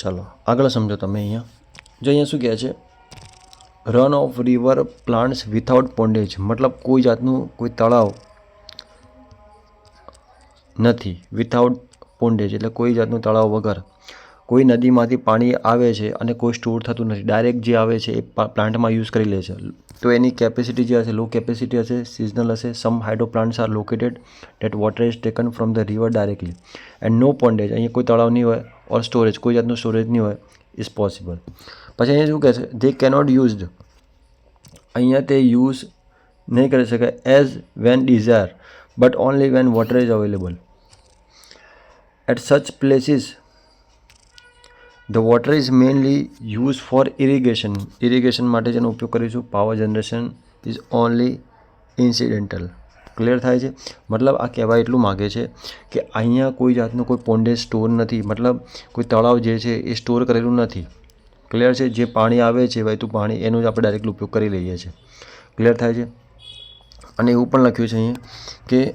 ચાલો, આગળ સમજો તમે અહીંયા. જો અહીંયા શું કહે છે? Run of river plants without pondage મતલબ કોઈ જાતનું કોઈ તળાવ નથી. વિથઆઉટ પોન્ડેજ એટલે કોઈ જાતનું તળાવ વગર. કોઈ નદીમાંથી પાણી આવે છે અને કોઈ સ્ટોર થતું નથી. ડાયરેક્ટ જે આવે છે એ પ્લાન્ટમાં યુઝ કરી લે છે. તો એની કેપેસિટી જે હશે લો કેપેસિટી હશે સિઝનલ હશે some hydro plants are located that water is taken from the river directly and no pondage અહીંયા કોઈ તળાવ નહીં હોય. ઓર સ્ટોરેજ કોઈ જાતનું સ્ટોરેજ નહીં હોય ઇઝ પોસિબલ પછી અહીંયા શું કહે છે ધે કેનોટ યુઝડ અહીંયા તે યુઝ નહીં કરી શકાય as when desire but only when water is available at such places the water is mainly use for irrigation irrigation માટે જેનો ઉપયોગ કરીશું power generation is only incidental clear થાય છે. મતલબ આ કહેવાય એટલું માગે છે કે અહીંયા કોઈ જાતનો કોઈ પોન્ડેજ સ્ટોર નથી. મતલબ કોઈ તળાવ જે છે એ સ્ટોર કરેલું નથી. ક્લિયર છે? જે પાણી આવે છે વહેતું પાણી, એનો જ આપણે ડાયરેક્ટલી ઉપયોગ કરી લઈએ છીએ. ક્લિયર થાય છે? અને એવું પણ લખ્યું છે અહીંયા કે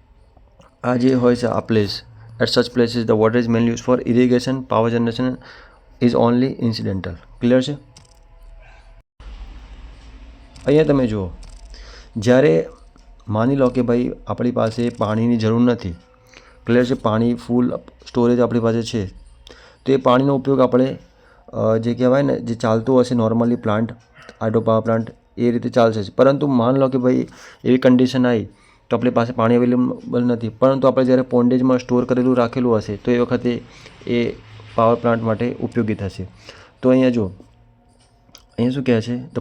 આ જે હોય છે આ place at such places the water is mainly use for irrigation power generation is only incidental clear છે? અહીંયા તમે જુઓ, જ્યારે માની લો કે ભાઈ આપણી પાસે પાણીની જરૂર નથી. ક્લિયર છે, પાણી ફૂલ સ્ટોરેજ આપણી પાસે છે. તો એ પાણીનો ઉપયોગ આપણે જે કહેવાય ને, જે ચાલતું હશે normally plant hydro power plant એ રીતે ચાલશે પરંતુ માન લો કે ભાઈ એવી કન્ડિશન આવી તો આપણી પાસે પાણી અવેલેબલ નથી. પરંતુ આપણે જ્યારે પોન્ડેજમાં સ્ટોર કરેલું રાખેલું હશે, તો એ વખતે એ પાવર પ્લાન્ટ માટે ઉપયોગી થશે. તો અહીંયા જો, અહીંયા શું કહે છે? The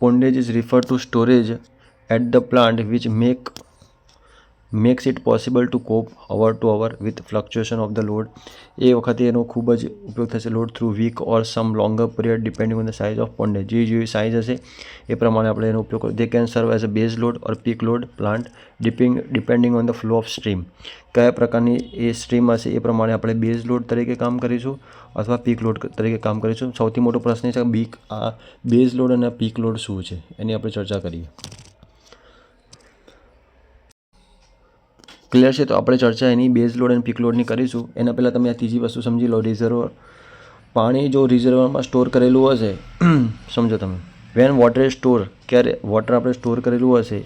pondage is refer to storage at the plant which make makes it possible to cope hour to hour with fluctuation of the load એ વખતે એનો ખૂબ જ ઉપયોગ થશે load through week or some longer period depending on the size of pond જે જેવી size હશે એ પ્રમાણે આપણે એનો ઉપયોગ they can serve as a base load or peak load plant dipping depending on the flow of stream કયા પ્રકારની એ સ્ટ્રીમ હશે એ પ્રમાણે આપણે બેઝ લોડ તરીકે કામ કરીશું અથવા પીક લોડ તરીકે કામ કરીશું. સૌથી મોટો પ્રશ્ન છે બીક આ બેઝ લોડ અને પીક લોડ શું છે? એની આપણે ચર્ચા કરીએ. ક્લિયર છે? તો આપણે ચર્ચા એની બેઝ લોડ અને પીક લોડની કરીશું. એના પહેલાં તમે આ ત્રીજી વસ્તુ સમજી લો રિઝર્વર પાણી જો રિઝર્વરમાં સ્ટોર કરેલું હશે, સમજો તમે. વેન વોટર સ્ટોર ક્યારે વોટર આપણે સ્ટોર કરેલું હશે,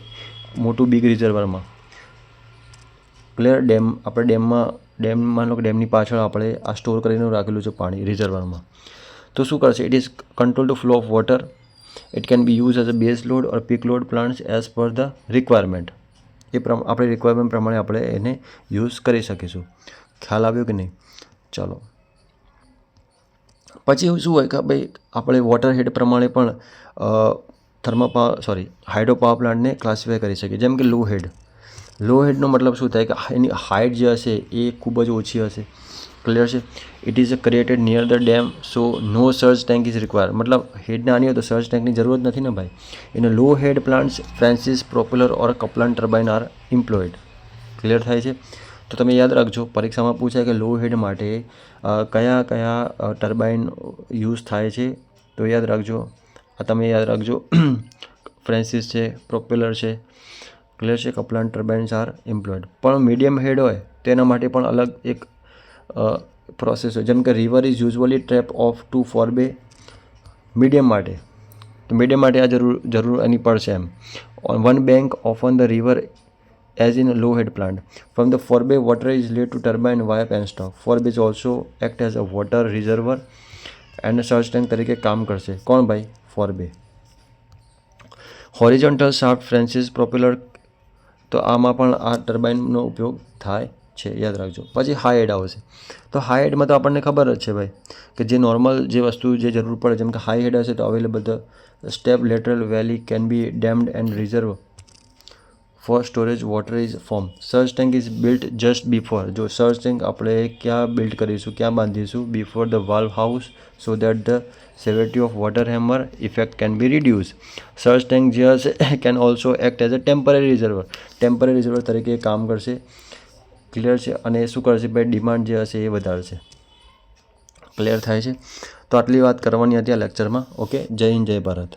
મોટું બિગ રિઝર્વરમાં ક્લિયર ડેમ આપણે ડેમમાં ડેમ માનો કે ડેમની પાછળ આપણે આ સ્ટોર કરીને રાખેલું છે પાણી રિઝર્વરમાં તો શું કરશે? It is control to flow of water it can be use as a base load or peak load plants as per the requirement એ આપણી રિક્વાયરમેન્ટ પ્રમાણે આપણે એને યુઝ કરી શકીશું. ખ્યાલ આવ્યો કે નહીં? ચાલો. પછી શું હોય કે ભાઈ, આપણે વોટર હેડ પ્રમાણે પણ thermo power sorry hydro power પ્લાન્ટને ક્લાસિફાય કરી શકીએ. જેમ કે લો હેડ લો હેડનો મતલબ શું થાય કે, એની હાઇટ જે હશે એ ખૂબ જ ઓછી હશે. ક્લિયર છે? It is created near the dam so no surge tank is require મતલબ હેડ નાની હોય તો સર્ચ ટેન્કની જરૂરત નથી ને ભાઈ? એને low head plants Francis propeller or Kaplan turbine are employed clear થાય છે? તો તમે યાદ રાખજો, પરીક્ષામાં પૂછાય કે લો હેડ માટે કયા કયા ટર્બાઇન યુઝ થાય છે? તો યાદ રાખજો. આ તમે યાદ રાખજો. ફ્રેન્સિસ છે પ્રોપ્યુલર છે. ક્લિયર છે કપલાન ટર્બાઇન્સ આર એમ્પ્લોયડ પણ મીડિયમ હેડ હોય, તેના માટે પણ અલગ એક પ્રોસેસ હોય. જેમ કે river is usually trap of to forebay medium માટે. તો મીડિયમ માટે આ જરૂર જરૂર એની પડશે એમ. One bank of on the river in low head plant from the forebay water is led to turbine via penstock forebay is also act as a water reservoir and surge tank તરીકે કામ કરશે. કોણ ભાઈ? ફોરબે horizontal shaft ફ્રેન્સિસ પ્રોપ્યુલર તો આમાં પણ આ ટર્બાઇનનો ઉપયોગ થાય છે, યાદ રાખજો. પછી હાઈ હેડ આવશે. તો હાઈ હેડમાં તો આપણને ખબર જ છે ભાઈ કે જે નોર્મલ જે વસ્તુ જે જરૂર પડે, જેમ કે હાઈ હેડ હશે તો available the step lateral valley can be dammed and reserve for storage water is form surge tank is built just before જો સર્ચ ટેન્ક આપણે ક્યાં બિલ્ડ કરીશું, ક્યાં બાંધીશું? Before the valve house so that the severity of water hammer effect can be reduce surge tank જે હશે can also act as a temporary reservoir temporary reservoir તરીકે કામ કરશે. ક્લિયર છે અને શું કરશે ભાઈ? ડિમાન્ડ જે હશે એ વધારશે. ક્લિયર થાય છે. તો આટલી વાત કરવાની હતી આ લેક્ચરમાં ઓકે જય હિન્દ, જય ભારત.